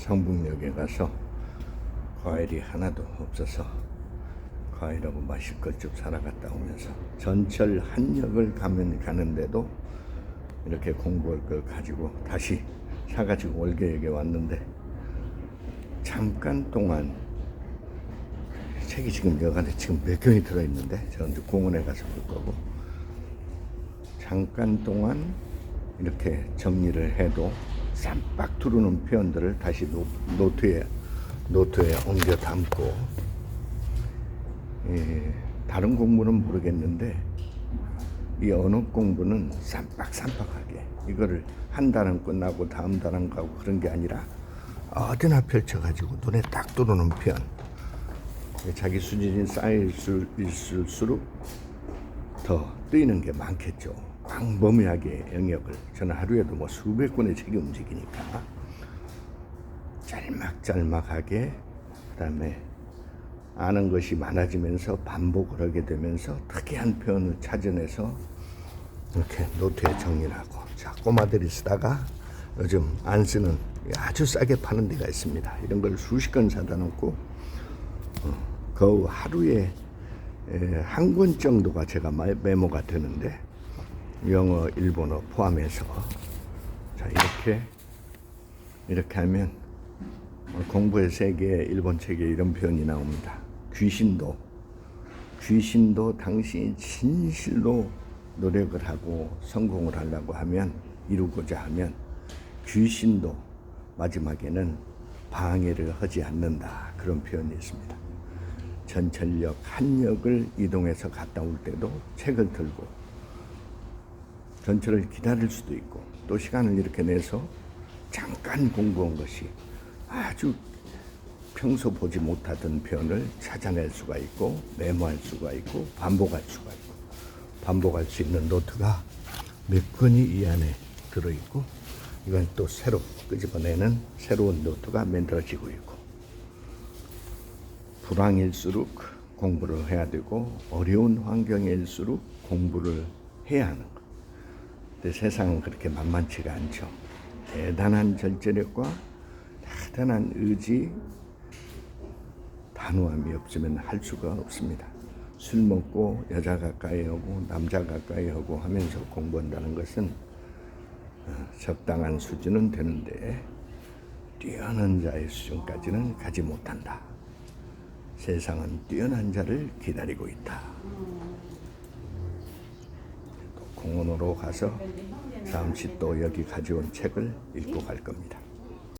성북역에 가서 과일이 하나도 없어서 과일하고 마실 것 좀 사러 갔다 오면서 전철 한역을 가면 가는데도 이렇게 공부할 걸 가지고 다시 사가지고 월계역에 왔는데 잠깐 동안 책이 지금 여기 안에 지금 몇 경이 들어있는데 저는 이제 공원에 가서 볼 거고 잠깐 동안 이렇게 정리를 해도 쌈박 두르는 표현들을 다시 노, 노트에 노트에 옮겨 담고 예, 다른 공부는 모르겠는데 이 언어 공부는 쌈박쌈박하게 이거를 한 달은 끝나고 다음 달은 가고 그런 게 아니라 어디나 펼쳐가지고 눈에 딱 들어오는 표현 자기 수준이 쌓일수록 더 뜨이는 게 많겠죠. 광범위하게 영역을 저는 하루에도 뭐 수백 권의 책이 움직이니까 짤막짤막하게 그다음에 아는 것이 많아지면서 반복을 하게 되면서 특이한 표현을 찾아내서 이렇게 노트에 정리를 하고 자 꼬마들이 쓰다가 요즘 안 쓰는 아주 싸게 파는 데가 있습니다. 이런 걸 수십 건 사다 놓고 어, 그 하루에 한 권 정도가 제가 마- 메모가 되는데 영어, 일본어 포함해서 자 이렇게 이렇게 하면 어, 공부의 세계 일본 책에 이런 표현이 나옵니다. 귀신도 귀신도 당신이 진실로 노력을 하고 성공을 하려고 하면 이루고자 하면 귀신도 마지막에는 방해를 하지 않는다 그런 표현이 있습니다. 전철역 한 역을 이동해서 갔다 올 때도 책을 들고 전철을 기다릴 수도 있고 또 시간을 이렇게 내서 잠깐 공부한 것이 아주 평소 보지 못하던 표현을 찾아낼 수가 있고 메모할 수가 있고 반복할 수가 있고 반복할 수 있는 노트가 몇 권이 이 안에 들어있고 이건 또 새로 끄집어내는 새로운 노트가 만들어지고 있고 불황일수록 공부를 해야 되고 어려운 환경일수록 공부를 해야 하는 것. 근데 세상은 그렇게 만만치가 않죠. 대단한 절제력과 대단한 의지, 단호함이 없으면 할 수가 없습니다. 술 먹고 여자 가까이 하고 남자 가까이 하고 하면서 공부한다는 것은 어, 적당한 수준은 되는데 뛰어난 자의 수준까지는 가지 못한다. 세상은 뛰어난 자를 기다리고 있다. 또 공원으로 가서 잠시 또 여기 가져온 책을 읽고 갈 겁니다.